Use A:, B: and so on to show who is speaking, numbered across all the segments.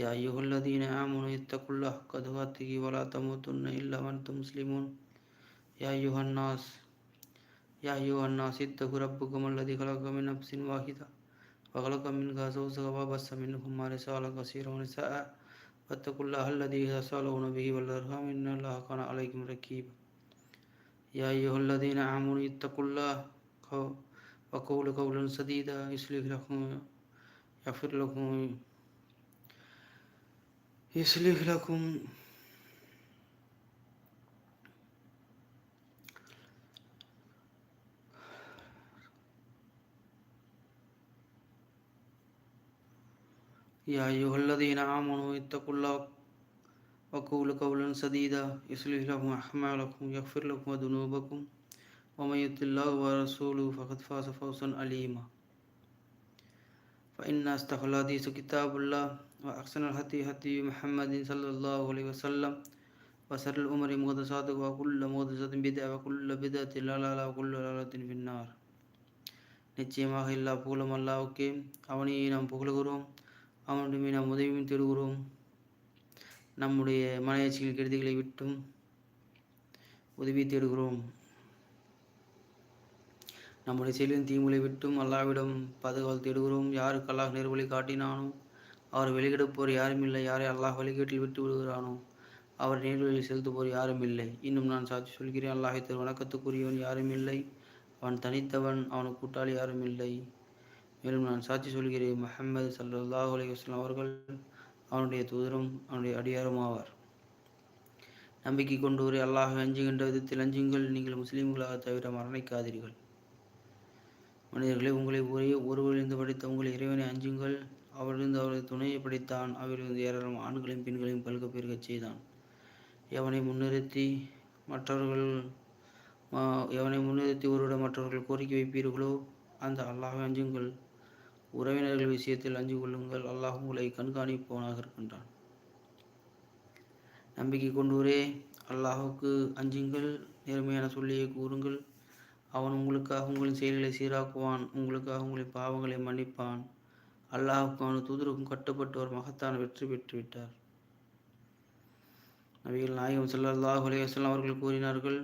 A: يا أيها الذين آمنوا اتقوا الله حق تقاته ولا تموتن إلا وأنتم مسلمون. يا أيها الناس يا أيها الناس اتقوا ربكم الذي خلق من نفس واحدة وخلق منها زوجها وبث منهما رسالا كثيرا ونساء. واتقوا الله الذي تسألون به والأرحام إن الله كان عليكم رقيبا يا أيها الذين آمنوا اتقوا الله وقولوا قولا سديدا يصلح لكم يغفر لكم يصلح لكم. يا أيها الذين آمنوا اتقوا الله وقولوا قولا سديدا. يصلح لكم أعمالكم يغفر لكم ذنوبكم. ومن يطع الله ورسوله فقد فاز فوزا عليما فإن أصدق الحديث كتاب الله وأحسن الهدي هدي محمد صلى الله عليه وسلم وشر الأمور محدثاتها وكل محدثة بدعة وكل بدعة ضلالة وكل ضلالة في النار நிச்சயமாக எல்லா புகழும் அல்லாவுக்கே அவனையே நாம் புகழுகிறோம் அவனுடைய நாம் உதவியும் தேடுகிறோம் நம்முடைய மனையச்சிகள் கெடுதிகளை விட்டும் உதவி தேடுகிறோம் நம்முடைய செயலின் தீமுலை விட்டும் அல்லாவிடம் பாதுகாவல் தேடுகிறோம். யாருக்கு அல்லாஹ் நேர்வழி காட்டினானோ அவர் வெளியிடப்போர் யாரும் இல்லை. யாரை அல்லாஹ் வழிகேட்டில் விட்டு விடுகிறானோ அவர் நேர்வழியில் செலுத்துவோர் யாரும் இல்லை. இன்னும் நான் சாட்சி சொல்கிறேன். அல்லாஹை தரு வணக்கத்துக்குரியவன் யாரும் இல்லை. அவன் தனித்தவன் அவனுக்கு கூட்டாளி யாரும் இல்லை. மேலும் நான் சாட்சி சொல்கிறேன். மஹமது சல்லாஹ் அலி வஸ்லாம் அவர்கள் அவனுடைய தூதரும் அவனுடைய அடியாரும் ஆவார். நம்பிக்கை கொண்டு ஒரு அல்லாஹ் அஞ்சுகின்ற விதத்தில் அஞ்சுங்கள். நீங்கள் முஸ்லீம்களாக தவிர மரணிக்காதீர்கள். மனிதர்களை உங்களை ஒரே ஒருவரிலிருந்து படித்த உங்கள் இறைவனை அஞ்சுங்கள். அவரிலிருந்து அவரது துணையை படித்தான். அவரிலிருந்து ஏராளம் ஆண்களையும் பெண்களையும் பல்க பெருகச் செய்தான். எவனை முன்னிறுத்தி மற்றவர்கள் எவனை முன்னிறுத்தி ஒருவிடம் மற்றவர்கள் கோரிக்கை வைப்பீர்களோ அந்த அல்லாஹை அஞ்சுங்கள். உறவினர்கள் விஷயத்தில் அஞ்சு கொள்ளுங்கள். அல்லாஹ் உங்களை கண்காணிப்பவனாக இருக்கின்றான். நம்பிக்கை கொண்டோரே அல்லாஹுக்கு அஞ்சுங்கள். நேர்மையான சொல்லியை கூறுங்கள். அவன் உங்களுக்காக உங்களின் செயல்களை சீராக்குவான் உங்களுக்காக உங்களின் பாவங்களை மன்னிப்பான். அல்லாஹுக்கும் அவனது தூதருக்கும் கட்டுப்பட்டு ஒரு மகத்தான வெற்றி பெற்றுவிட்டார். நபிகள் நாயகம் சல்லாஹ் அலையம் அவர்கள் கூறினார்கள்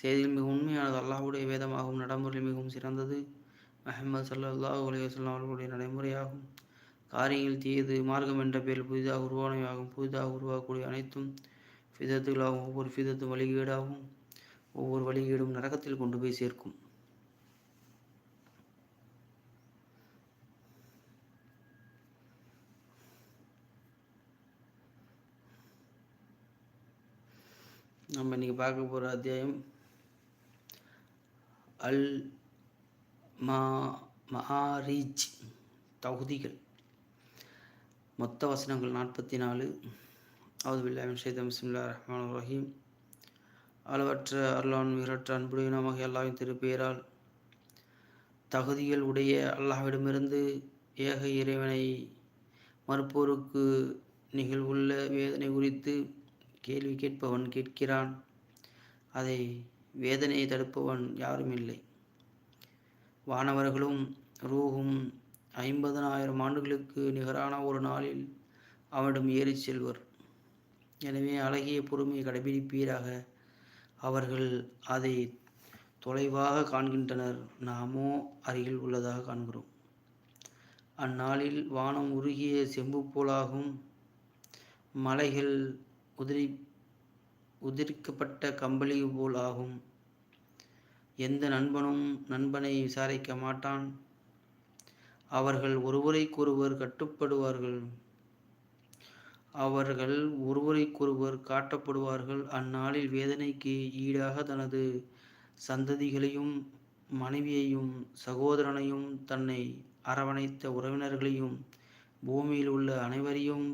A: செய்தியில் மிக உண்மையானது அல்லாஹுடைய வேதமாகவும் நடைமுறையில் மிகவும் சிறந்தது. அஹமது சல்லாஹ் அலையம் அவர்களுடைய நடைமுறையாகும். காரியங்கள் தீயது மார்க்கம் என்ற பெயரில் புதிதாக உருவானவையாகும். புதிதாக உருவாகக்கூடிய அனைத்தும் ஃபிதத்துகளாகும். ஒவ்வொரு ஃபிதத்தும் வழிகேடாகும். ஒவ்வொரு வழியீடும் நரகத்தில் கொண்டு போய் சேர்க்கும். நம்ம இன்னைக்கு பார்க்க போகிற அத்தியாயம் அல் மா மஹாரீஜ் தகுதிகள். மொத்த வசனங்கள் நாற்பத்தி நாலு. அவது பில்லாமின் ஷேதம் சிம்லா ரஹ்மான் ரஹீம் அளவற்ற அருளான் மிகற்ற அன்புடையனமாக அல்லாவின் திருப்பெயரால் தகுதிகள் உடைய அல்லாஹ்விடமிருந்து ஏக இறைவனை மறுப்போருக்கு நிகழ்வுள்ள வேதனை குறித்து கேள்வி கேட்பவன் கேட்கிறான். அதை வேதனையை தடுப்பவன் யாரும் இல்லை. வானவர்களும் ரூகும் ஐம்பதனாயிரம் ஆண்டுகளுக்கு நிகரான ஒரு நாளில் அவனிடம் ஏறிச் செல்வர். எனவே அழகிய பொறுமையை கடைபிடிப்பீராக. அவர்கள் அதை தொலைவாக காண்கின்றனர். நாமோ அருகில் உள்ளதாக காண்கிறோம். அந்நாளில் வானம் உருகிய செம்பு போலாகும். மலைகள் உதிரி உதிரிக்கப்பட்ட கம்பளி போல் ஆகும் எந்த நண்பனும் நண்பனை விசாரிக்க மாட்டான். அவர்கள் ஒருவரைக்கொருவர் கட்டுப்படுவார்கள். அவர்கள் ஒருவரைக்கொருவர் காட்டப்படுவார்கள். அந்நாளில் வேதனைக்கு ஈடாக தனது சந்ததிகளையும் மனைவியையும் சகோதரனையும் தன்னை அரவணைத்த உறவினர்களையும் பூமியில் உள்ள அனைவரையும்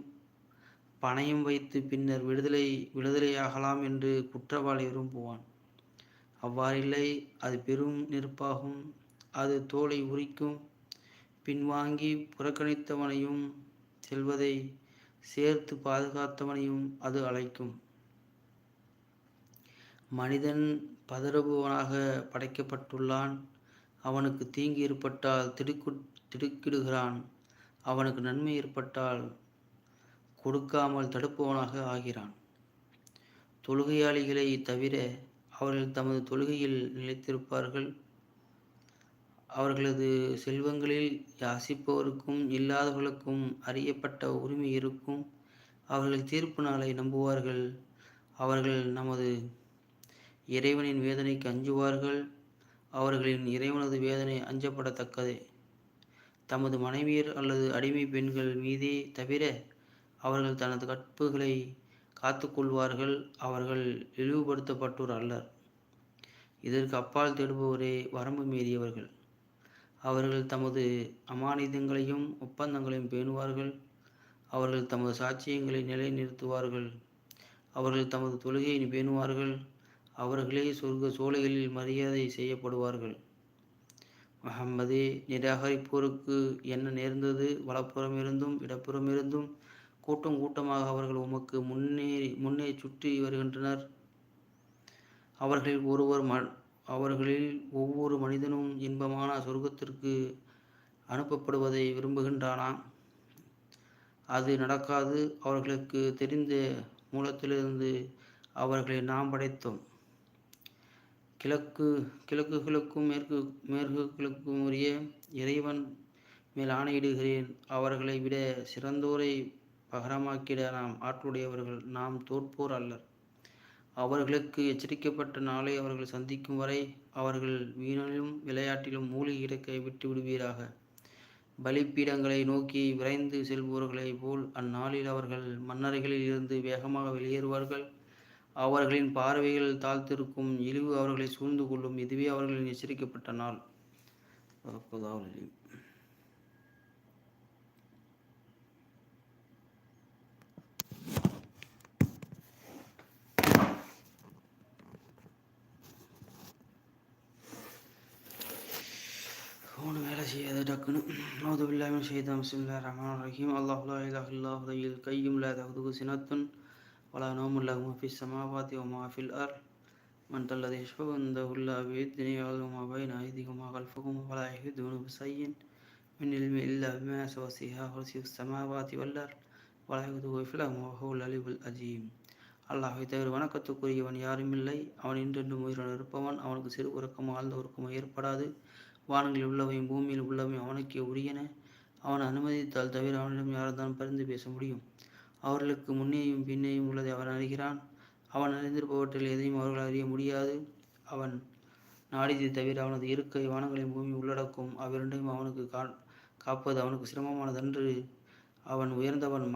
A: பணையும் வைத்து பின்னர் விடுதலை விடுதலையாகலாம் என்று குற்றவாளி விரும்புவான் அவ்வாறில்லை அது பெரும் நெருப்பாகும். அது தோலை உரிக்கும். பின்வாங்கி புறக்கணித்தவனையும் செல்வதை சேர்த்து பாதுகாத்தவனையும் அது அழைக்கும். மனிதன் பதறுபவனாக படைக்கப்பட்டுள்ளான். அவனுக்கு தீங்கு ஏற்பட்டால் திடுக்கு திடுக்கிடுகிறான். அவனுக்கு நன்மை ஏற்பட்டால் கொடுக்காமல் தடுப்பவனாக ஆகிறான். தொழுகையாளிகளை தவிர அவர்கள் தமது தொழுகையில் நிலைத்திருப்பார்கள். அவர்களது செல்வங்களில் யாசிப்பவருக்கும் இல்லாதவர்களுக்கும் அறியப்பட்ட உரிமை இருக்கும். அவர்கள் தீர்ப்பு நாளை நம்புவார்கள். அவர்கள் நமது இறைவனின் வேதனைக்கு அஞ்சுவார்கள். அவர்களின் இறைவனது வேதனை அஞ்சப்படத்தக்கதே. தமது மனைவியர் அல்லது அடிமை பெண்கள் மீதே தவிர அவர்கள் தனது கற்புகளை காத்துக்கொள்வார்கள். அவர்கள் இழிவுபடுத்தப்பட்டோர் அல்லர். இதற்கு அப்பால் தேடுபவரே வரம்பு மீறியவர்கள். அவர்கள் தமது அமானிதங்களையும் ஒப்பந்தங்களையும் பேணுவார்கள். அவர்கள் தமது சாட்சியங்களை நிலைநிறுத்துவார்கள். அவர்கள் தமது தொழுகையை பேணுவார்கள். அவர்களே சொர்க்க சோலைகளில் மரியாதை செய்யப்படுவார்கள். முகம்மதே நிராகரிப்போருக்கு என்ன நேர்ந்தது? வலப்புறமிருந்தும் இடப்புறமிருந்தும் கூட்டம் கூட்டமாக அவர்கள் உமக்கு முன்னே முன்னே சுற்றி வருகின்றனர். அவர்களில் ஒருவர் ம அவர்களில் ஒவ்வொரு மனிதனும் இன்பமான சொர்க்கத்திற்கு அனுப்பப்படுவதை விரும்புகின்றானா? அது நடக்காது. அவர்களுக்கு தெரிந்த மூலத்திலிருந்து அவர்களை நாம் படைத்தோம். கிழக்கு கிழக்குகளுக்கும் மேற்கு மேற்குகளுக்கும் உரிய இறைவன் மேல் ஆணையிடுகிறேன். அவர்களை விட சிறந்தோரை பகரமாக்கிட நாம் ஆற்றுடையவர்கள் நாம் தோற்போர் அல்லர். அவர்களுக்கு எச்சரிக்கப்பட்ட நாளை அவர்கள் சந்திக்கும் வரை அவர்கள் வீணிலும் விளையாட்டிலும் மூழ்கி கிடக்க விட்டு விடுவீராக. பலிப்பீடங்களை நோக்கி விரைந்து செல்பவர்களைப் போல் அந்நாளில் அவர்கள் மன்னரைகளில் இருந்து வேகமாக வெளியேறுவார்கள். அவர்களின் பார்வைகள் தாழ்த்திருக்கும் இழிவு அவர்களை சூழ்ந்து கொள்ளும் இதுவே அவர்களின் எச்சரிக்கப்பட்ட நாள். يكون أعوذ بالله من الشيطان بسم الله الرحمن الرحيم. الله لا إله إلا هو الحي القيوم لا تأخذه سنة ولا نوم له ما في السماوات وما في الأرض. من ذا الذي يشفع عنده إلا بإذنه يعلم ما بين أيديهم وما خلفهم ولا يحيطون بشيء من علم إلا بما سوى سيها كرسي السماوات والأرض ولا يؤده حفظهما وهو العلي العظيم. அல்லாஹை தவிர வணக்கத்துக்குரியவன் யாரும் இல்லை. அவன் இன்றென்றும் உயிருடன் இருப்பவன். அவனுக்கு சிறு உறக்கம் ஆழ்ந்த உறக்கமும் ஏற்படாது. வானங்களில் உள்ளவையும் பூமியில் உள்ளவையும் அவனுக்கே உரியன. அவன் அனுமதித்தால் தவிர அவனிடம் யார்தான் பரிந்து பேச முடியும். அவர்களுக்கு முன்னேயும் பின்னேயும் உள்ளதை அவன் அறிகிறான். அவன் அறிந்திருப்பவற்றில் எதையும் அவர்கள் அறிய முடியாது. அவன் நாடியதை தவிர அவனது இருக்கை வானங்களின் பூமி உள்ளடக்கும். அவ்விரண்டையும் அவனுக்கு கா காப்பது அவனுக்கு சிரமமானதன்று. அவன் உயர்ந்தவன்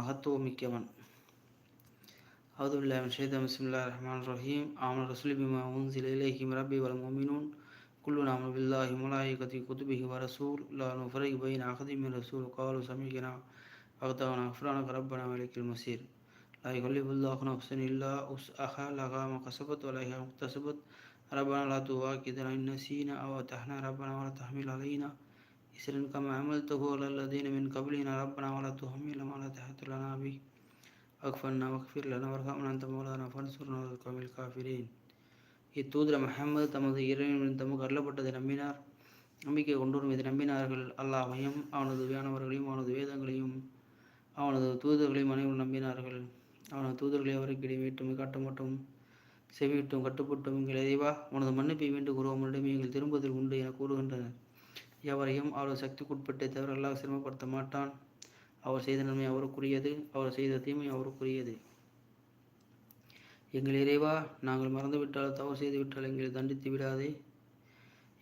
A: أعوذ بالله من الشيطان بسم الله الرحمن الرحيم. آمن الرسول بما أنزل إليه من ربي والمؤمنون. كلنا نعم آمن بالله وملائكته وكتبه ورسول. لا نفرق بين أحد من رسول. قالوا سمعنا أغطانا غفرانك ربنا ملك المصير. لا يكلف الله نفسا إلا وسعها. لها ما كسبت وعليها ما اكتسبت. ربنا لا تؤاخذنا إن نسينا أو أطعنا. ربنا ولا تحمل علينا إسرا كما عملته على الذين من قبلنا. ربنا ولا تحملنا ما لا طاقة لنا به. أغفرنا واغفر لنا وارحمنا أنت مولانا فانصرنا على القوم الكافرين இத்தூதர முகமது தமது இறைவனின் தமக்கு அருளப்பட்டதை நம்பினார் நம்பிக்கை கொண்டோரும் இதை நம்பினார்கள் அல்லாஹையும் அவனது வியானவர்களையும் அவனது வேதங்களையும் அவனது தூதர்களையும் அனைவரும் நம்பினார்கள் அவனது தூதர்களை அவருக்கு இடைவீட்டும் காட்ட மட்டும் செவியிட்டும் கட்டுப்பட்டும் எங்கள் இறைவா உனது மன்னிப்பை வேண்டு கூறுவோம் எங்கள் திரும்புதல் உண்டு என கூறுகின்றனர் எவரையும் அவரது சக்திக்குட்பட்டை தவிர அல்லாஹ் சிரமப்படுத்த மாட்டான் அவர் செய்த நன்மை அவருக்குரியது அவர் செய்த தீமை அவருக்குரியது. எங்கள் இறைவா நாங்கள் மறந்துவிட்டால் தவறு செய்துவிட்டால் எங்களை தண்டித்து விடாதே.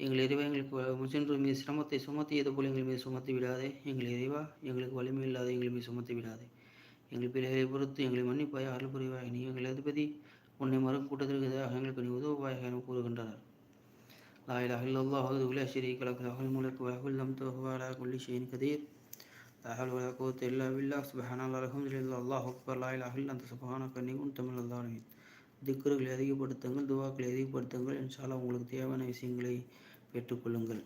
A: எங்கள் இறைவா எங்களுக்கு முச்சென்று மீது சிரமத்தை சுமத்தியது போல் எங்கள் மீது சுமத்தி விடாதே. எங்கள் இறைவா எங்களுக்கு வலிமை இல்லாத எங்கள் மீது சுமத்தி விடாதே. எங்கள் பிள்ளைகளை பொறுத்து எங்களை மன்னிப்பாய் அருள் புரிவாய் நீ எங்கள் அதிபதி. உன்னை மறுக்கும் கூட்டத்திற்கு எதிராக எங்களுக்கு நீ உதவுவாயாக என கூறுகின்றனர். லாயிலாக இல்லல்லாஹ் உலா ஸ்ரீ கலக்கு அகல் மூலக்கு அகுல் நம் தொகுவாரா கொள்ளி ஷேன் கதீர். لا حول ولا قوة إلا بالله سبحان الله الحمد لله الله أكبر لا إله إلا أنت سبحانك إني كنت من الظالمين திக்கர்களை அதிகப்படுத்துங்கள் துவாக்களை அதிகப்படுத்துங்கள் இன்ஷால்லா உங்களுக்கு தேவையான விஷயங்களை பெற்றுக்கொள்ளுங்கள்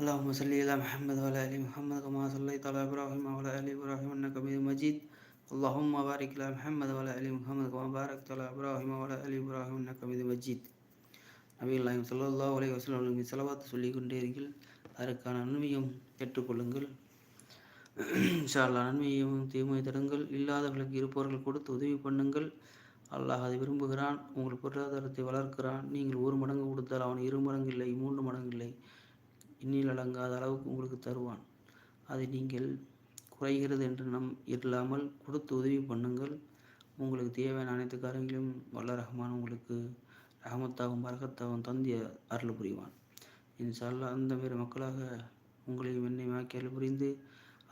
A: اللهم صل على محمد وعلى ال محمد كما صليت على ابراهيم وعلى ال ابراهيم انك حميد مجيد اللهم بارك على محمد وعلى ال محمد كما باركت على ابراهيم وعلى ال ابراهيم انك حميد நபிகள்நாயகம் சல்லல்லா உலக வசலம் அவர்களுக்கு செலவாத்து சொல்லிக்கொண்டே இருங்கள். அதற்கான நன்மையும் ஏற்றுக்கொள்ளுங்கள் இன்ஷால்லா நன்மையும் தீமை தருங்கள். இல்லாதவர்களுக்கு இருப்பவர்கள் கொடுத்து உதவி பண்ணுங்கள். அல்லாஹ் அதை விரும்புகிறான். உங்கள் பொருளாதாரத்தை வளர்க்கிறான். நீங்கள் ஒரு மடங்கு கொடுத்தால் அவன் இரு மடங்கு இல்லை மூன்று மடங்கு இல்லை. இன்னில் அடங்காத அளவுக்கு உங்களுக்கு தருவான். அதை நீங்கள் குறைகிறது என்று நம் இல்லாமல் கொடுத்து உதவி பண்ணுங்கள். உங்களுக்கு தேவையான அனைத்து காரியங்களையும் வல்ல ரஹ்மான் உங்களுக்கு ரஹமத்தாகவும் பரகத்தாகவும் தந்தி அருள் புரிவான். இன்ஷால்லா அந்த மாரி மக்களாக உங்களையும் என்னையும் அருள் புரிந்து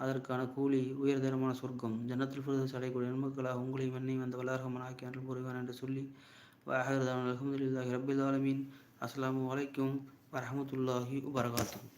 A: அதற்கான கூலி உயர்தரமான சொர்க்கம் ஜன்னத்தில் புரிதல் அடையக்கூடிய நன்மக்களாக உங்களையும் என்னையும் அந்த வல்லாரகமான ஆக்கி அருள் புரிவான் என்று சொல்லி வாஹர்தான் அலமதுல்லாஹி ரபில் ஆலமீன். அஸ்லாம் வலைக்கும் வரமத்துல்லாஹி வரகாத்தும்